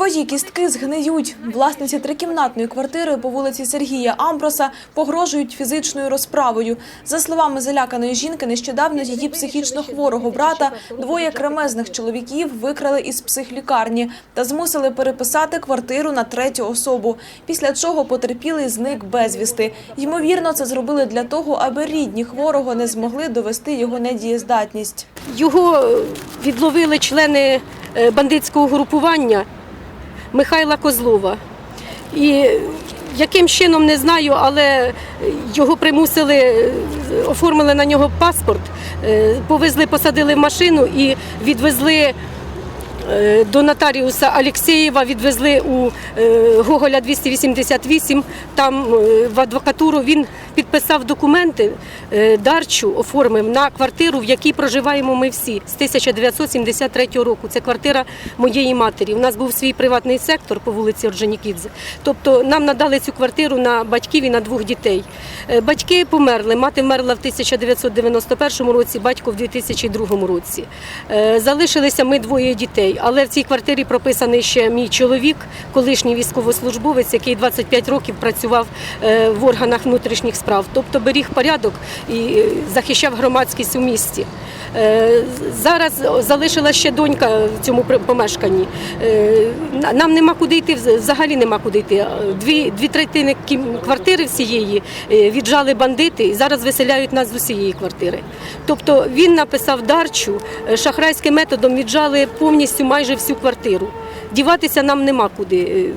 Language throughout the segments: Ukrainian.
Твої кістки згниють. Власниці трикімнатної квартири по вулиці Сергія Амброса погрожують фізичною розправою. За словами заляканої жінки, нещодавно її психічно хворого брата двоє кремезних чоловіків викрали із психлікарні та змусили переписати квартиру на третю особу. Після чого потерпілий зник безвісти. Ймовірно, це зробили для того, аби рідні хворого не змогли довести його недієздатність. Його відловили члени е, бандитського групування Михайла Козлова. І яким чином не знаю, але його примусили, оформили на нього паспорт, е, повезли, посадили в машину і відвезли. е, До нотаріуса Алєксєєва відвезли у е, Гоголя 288. Там в адвокатуру він підписав документи, е, дарчу оформив на квартиру, в якій проживаємо ми всі з 1973 року. Це квартира моєї матері. У нас був свій приватний сектор по вулиці Орджонікідзе. Тобто нам надали цю квартиру на батьків і на двох дітей. Е, Батьки померли. Мати вмерла в 1991 році, батько в 2002 році. Е, Залишилися ми двоє дітей, але в цій квартирі прописаний ще мій чоловік, колишній військовослужбовець, який 25 років працював в органах внутрішніх справ, тобто беріг порядок і е, захищав громадськість у місті. Е, Зараз залишилася ще донька в цьому помешканні. Е, Нам нема куди йти, взагалі нема куди йти. Дві, дві третини квартири всієї віджали бандити і зараз виселяють нас з усієї квартири. Тобто він написав дарчу, шахрайським методом віджали повністю майже всю квартиру. Діватися нам нема куди.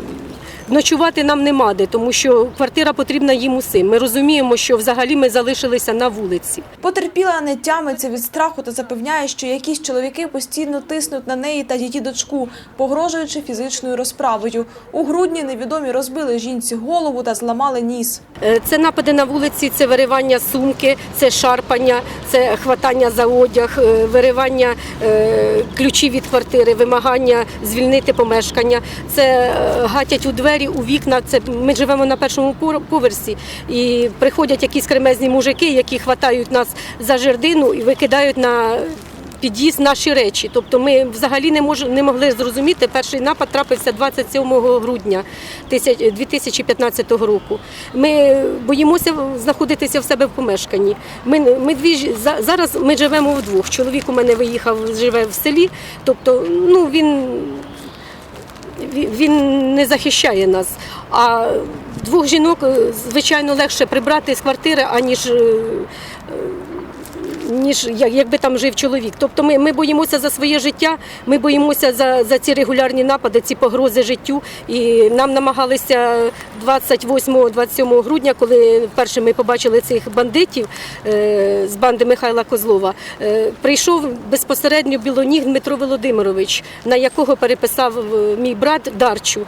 Ночувати нам нема де, тому що квартира потрібна їм усім. Ми розуміємо, що взагалі ми залишилися на вулиці. Потерпіла не тямиться від страху та запевняє, що якісь чоловіки постійно тиснуть на неї та її дочку, погрожуючи фізичною розправою. У грудні невідомі розбили жінці голову та зламали ніс. Е, Це напади на вулиці, це виривання сумки, це шарпання, це хватання за одяг, е, виривання е, ключів від квартири, вимагання звільнити помешкання. Це гатять у двері, у вікна. Це ми живемо на першому поверсі, і приходять якісь кремезні мужики, які хватають нас за жердину і викидають на. Під'їзд наші речі, тобто ми взагалі не мож, не могли зрозуміти. Перший напад трапився 27 грудня 2015 року. Ми боїмося знаходитися в себе в помешканні. Ми, ми дві зараз ми живемо вдвох. Чоловік у мене виїхав, живе в селі, тобто ну він він- не захищає нас. А двох жінок, е, звичайно, легше прибрати з квартири, аніж. е, е, Ніж якби там жив чоловік. Тобто ми, ми боїмося за своє життя, ми боїмося за, за ці регулярні напади, ці погрози життю. І нам намагалися 28-27 грудня, коли вперше ми побачили цих бандитів е, з банди Михайла Козлова, е, прийшов безпосередньо білоніг Дмитро Володимирович, на якого переписав мій брат Дарчу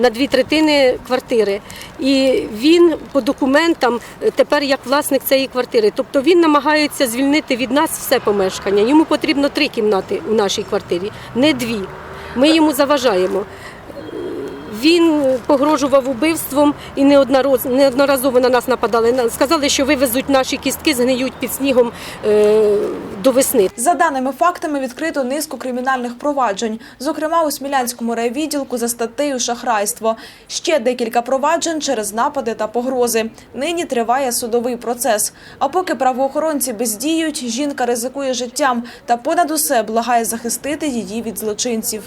на дві третини квартири. І він по документам е, тепер як власник цієї квартири. Тобто він намагається звільнити від нас все помешкання. Йому потрібно три кімнати у нашій квартирі, не дві. Ми йому заважаємо. Він погрожував убивством і неодноразово на нас нападали. На- Сказали, що вивезуть наші кістки, згниють під снігом е, до весни. За даними фактами, відкрито низку кримінальних проваджень, зокрема у Смілянському райвідділку за статтею шахрайство. Ще декілька проваджень через напади та погрози. Нині триває судовий процес. А поки правоохоронці бездіють, жінка ризикує життям та понад усе благає захистити її від злочинців.